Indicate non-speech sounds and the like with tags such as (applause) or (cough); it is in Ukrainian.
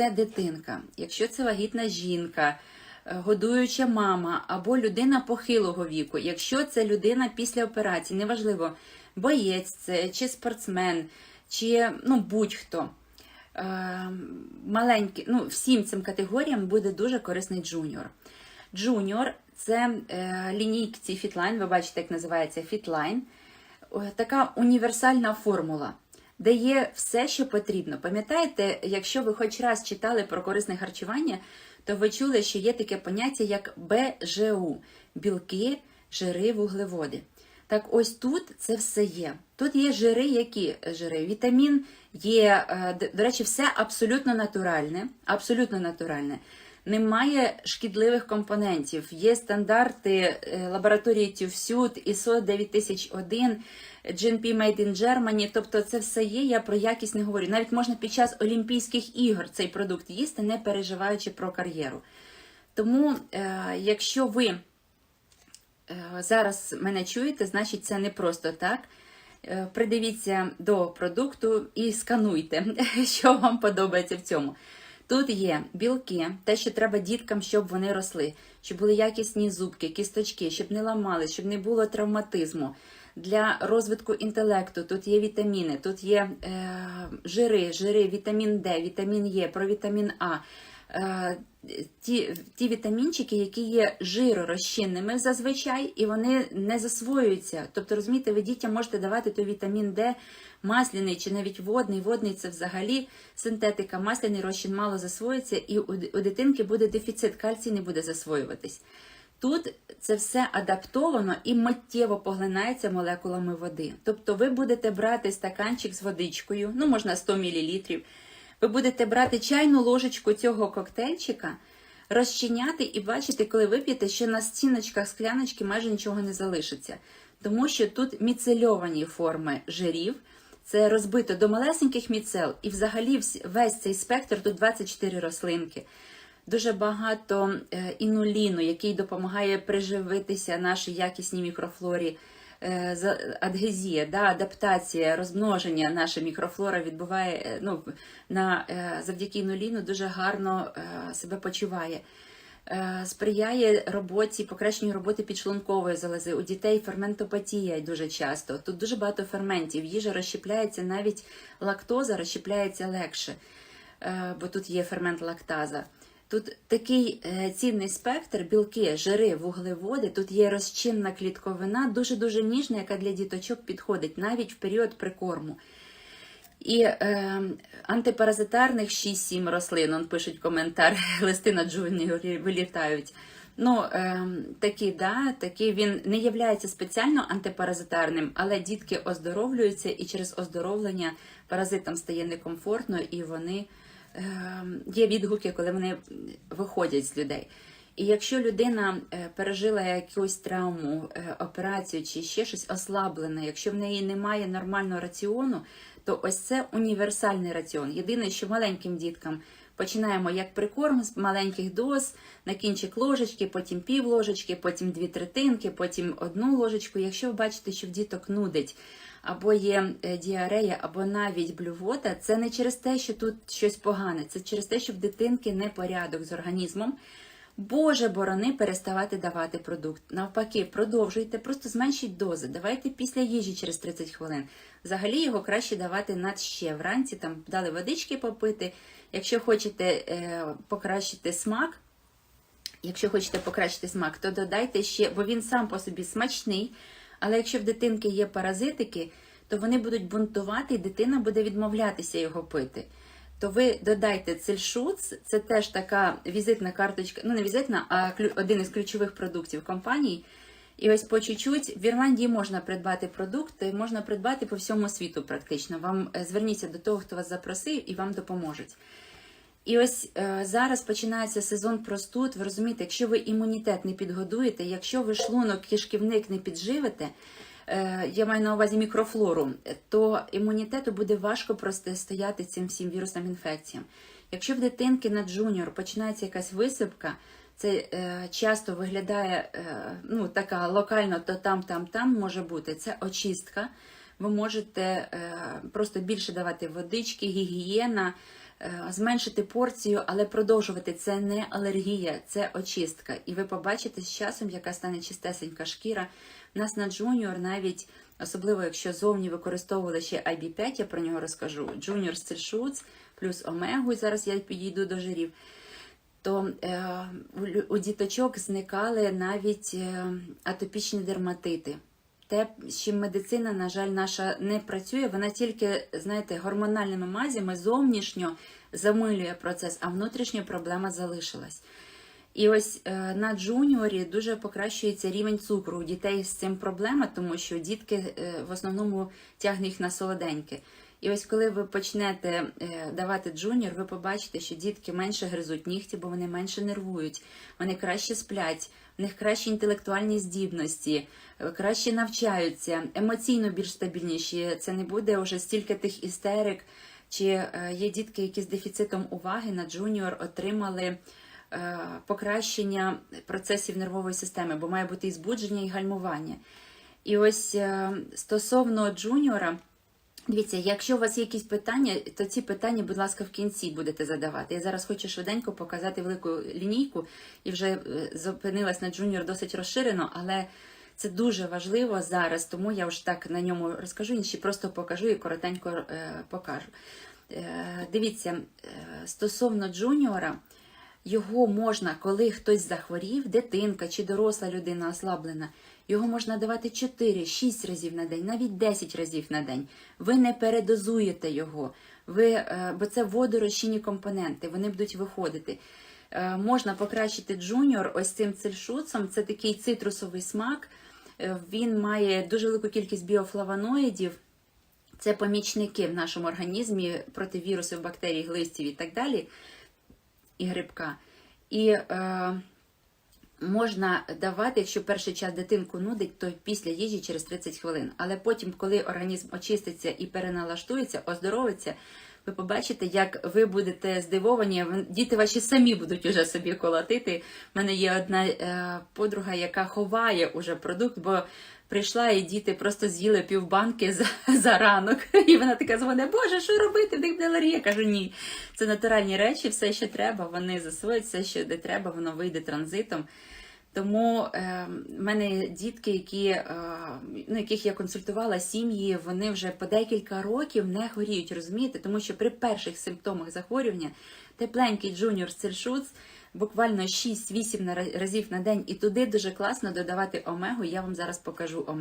це дитинка, якщо це вагітна жінка, е, годуюча мама або людина похилого віку, якщо це людина після операції, неважливо, боєць це чи спортсмен, чи ну, будь-хто. Е, Маленький, ну, всім цим категоріям буде дуже корисний джуніор. Джуніор це е, лінійці Fitline, ви бачите, як називається. О, Така універсальна формула, де є все, що потрібно. Пам'ятаєте, якщо ви хоч раз читали про корисне харчування, то ви чули, що є таке поняття як БЖУ білки, жири, вуглеводи. Так ось тут це все є. Тут є жири, які жири? Вітамін є, е, до речі, все абсолютно натуральне. Абсолютно натуральне. Немає шкідливих компонентів. Є стандарти е, лабораторії TÜVSÜD, ISO 9001, GMP Made in Germany. Тобто це все є. Я про якість не говорю. Навіть можна під час Олімпійських ігор цей продукт їсти, не переживаючи про кар'єру. Тому, е, якщо ви е, зараз мене чуєте, значить це не просто так. Е, Придивіться до продукту і скануйте, (laughs) що вам подобається в цьому. Тут є білки, те, що треба діткам, щоб вони росли, щоб були якісні зубки, кісточки, щоб не ламали, щоб не було травматизму. Для розвитку інтелекту тут є вітаміни, тут є е, жири, жири, вітамін Д, вітамін Е, провітамін А. Е, ті, ті вітамінчики, які є жиророзчинними зазвичай, і вони не засвоюються. Тобто, розумієте, ви дітям можете давати той вітамін Д, масляний чи навіть водний. Водний це взагалі синтетика, масляний розчин мало засвоюється, і у, у дитинки буде дефіцит, кальцій не буде засвоюватись. Тут це все адаптовано і миттєво поглинається молекулами води. Тобто ви будете брати стаканчик з водичкою, ну можна 100 мл, ви будете брати чайну ложечку цього коктейльчика, розчиняти і бачити, коли вип'єте, що на стіночках скляночки майже нічого не залишиться. Тому що тут міцельовані форми жирів, це розбито до малесеньких міцел, і взагалі весь цей спектр, тут 24 рослинки. Дуже багато е, інуліну, який допомагає приживитися нашій якісній мікрофлорі. Е, Адгезія, да, адаптація, розмноження наша мікрофлора відбуває е, ну, на, завдяки інуліну дуже гарно себе почуває. Сприяє роботі, покращенню роботи підшлункової залози. У дітей ферментопатія дуже часто. Тут дуже багато ферментів. Їжа розщепляється, навіть лактоза розщепляється легше, бо тут є фермент лактаза. Тут такий е, цінний спектр, білки, жири, вуглеводи. Тут є розчинна клітковина, дуже-дуже ніжна, яка для діточок підходить навіть в період прикорму. І е, антипаразитарних 6-7 рослин, он пишуть коментар, (laughs) листи на джуні вилітають. Ну, е, такі, да, такі він не є спеціально антипаразитарним, але дітки оздоровлюються, і через оздоровлення паразитам стає некомфортно, і вони є відгуки, коли вони виходять з людей. І якщо людина е, пережила якусь травму, е, операцію чи ще щось ослаблене, якщо в неї немає нормального раціону, то ось це універсальний раціон. Єдине, що маленьким діткам починаємо як прикорм з маленьких доз, на кінчик ложечки, потім пів ложечки, потім дві третинки, потім одну ложечку. Якщо ви бачите, що в діток нудить, або є е, діарея, або навіть блювота, це не через те, що тут щось погане, це через те, що в дитинки непорядок з організмом. Боже борони переставати давати продукт. Навпаки, продовжуйте, просто зменшіть дози. Давайте після їжі через 30 хвилин. Взагалі його краще давати над ще вранці, там дали водички попити. Якщо хочете е, покращити смак, якщо хочете покращити смак, то додайте ще, бо він сам по собі смачний. Але якщо в дитинки є паразитики, то вони будуть бунтувати, і дитина буде відмовлятися його пити. То ви додайте цельшуц, це теж така візитна карточка, ну не візитна, а один із ключових продуктів компанії. І ось по чуть-чуть в Ірландії можна придбати продукти, можна придбати по всьому світу практично. Вам е, зверніться до того, хто вас запросив, і вам допоможуть. І ось е, зараз починається сезон простуд. Ви розумієте, якщо ви імунітет не підгодуєте, якщо ви шлунок, кишківник не підживите, е, я маю на увазі мікрофлору, то імунітету буде важко протистояти цим всім вірусним інфекціям. Якщо в дитинки на джуніор починається якась висипка, це е, часто виглядає е, ну, така локально, то там, там, там може бути. Це очистка. Ви можете е, просто більше давати водички, гігієна, е, зменшити порцію, але продовжувати. Це не алергія, це очистка. І ви побачите з часом, яка стане чистесенька шкіра. У нас на джуніор навіть, особливо якщо зовні використовували ще IB5, я про нього розкажу. Junior Steel плюс омегу, і зараз я підійду до жирів то е, у діточок зникали навіть е, атопічні дерматити. Те, з чим медицина, на жаль, наша не працює, вона тільки, знаєте, гормональними мазями зовнішньо замилює процес, а внутрішня проблема залишилась. І ось е, на джуніорі дуже покращується рівень цукру у дітей з цим проблема, тому що дітки е, в основному тягне їх на солоденьке. І ось коли ви почнете е, давати джуніор, ви побачите, що дітки менше гризуть нігті, бо вони менше нервують, вони краще сплять, них кращі інтелектуальні здібності, е, краще навчаються, емоційно більш стабільніші. Це не буде вже стільки тих істерик. Чи е, є дітки, які з дефіцитом уваги на джуніор отримали е, покращення процесів нервової системи, бо має бути і збудження, і гальмування. І ось стосовно джуніора, дивіться, якщо у вас є якісь питання, то ці питання, будь ласка, в кінці будете задавати. Я зараз хочу швиденько показати велику лінійку і вже е, зупинилась на джуніор досить розширено, але це дуже важливо зараз, тому я вже так на ньому розкажу, інші просто покажу і коротенько е, покажу. Е, дивіться, е, стосовно джуніора, його можна, коли хтось захворів, дитинка чи доросла людина ослаблена, його можна давати 4-6 разів на день, навіть 10 разів на день. Ви не передозуєте його, ви, е, бо це водорозчинні компоненти, вони будуть виходити. Е, Можна покращити джуніор ось цим цельшуцом, це такий цитрусовий смак. Е, Він має дуже велику кількість біофлавоноїдів. Це помічники в нашому організмі проти вірусів, бактерій, глистів і так далі, і грибка. І е, можна давати, якщо перший час дитинку нудить, то після їжі через 30 хвилин. Але потім, коли організм очиститься і переналаштується, оздоровиться, ви побачите, як ви будете здивовані, діти ваші самі будуть уже собі колотити. У мене є одна е, подруга, яка ховає уже продукт, бо прийшла і діти просто з'їли півбанки за, (laughs) за ранок. І вона така дзвонить, Боже, що робити? В них буде. Я кажу, ні. Це натуральні речі, все, що треба, вони засвоять, все, що де треба, воно вийде транзитом. Тому е, в мене дітки, які, е, ну, яких я консультувала, сім'ї, вони вже по декілька років не хворіють, розумієте? Тому що при перших симптомах захворювання тепленький джуніор цельшуц буквально 6-8 разів на день, і туди дуже класно додавати омегу. Я вам зараз покажу омегу.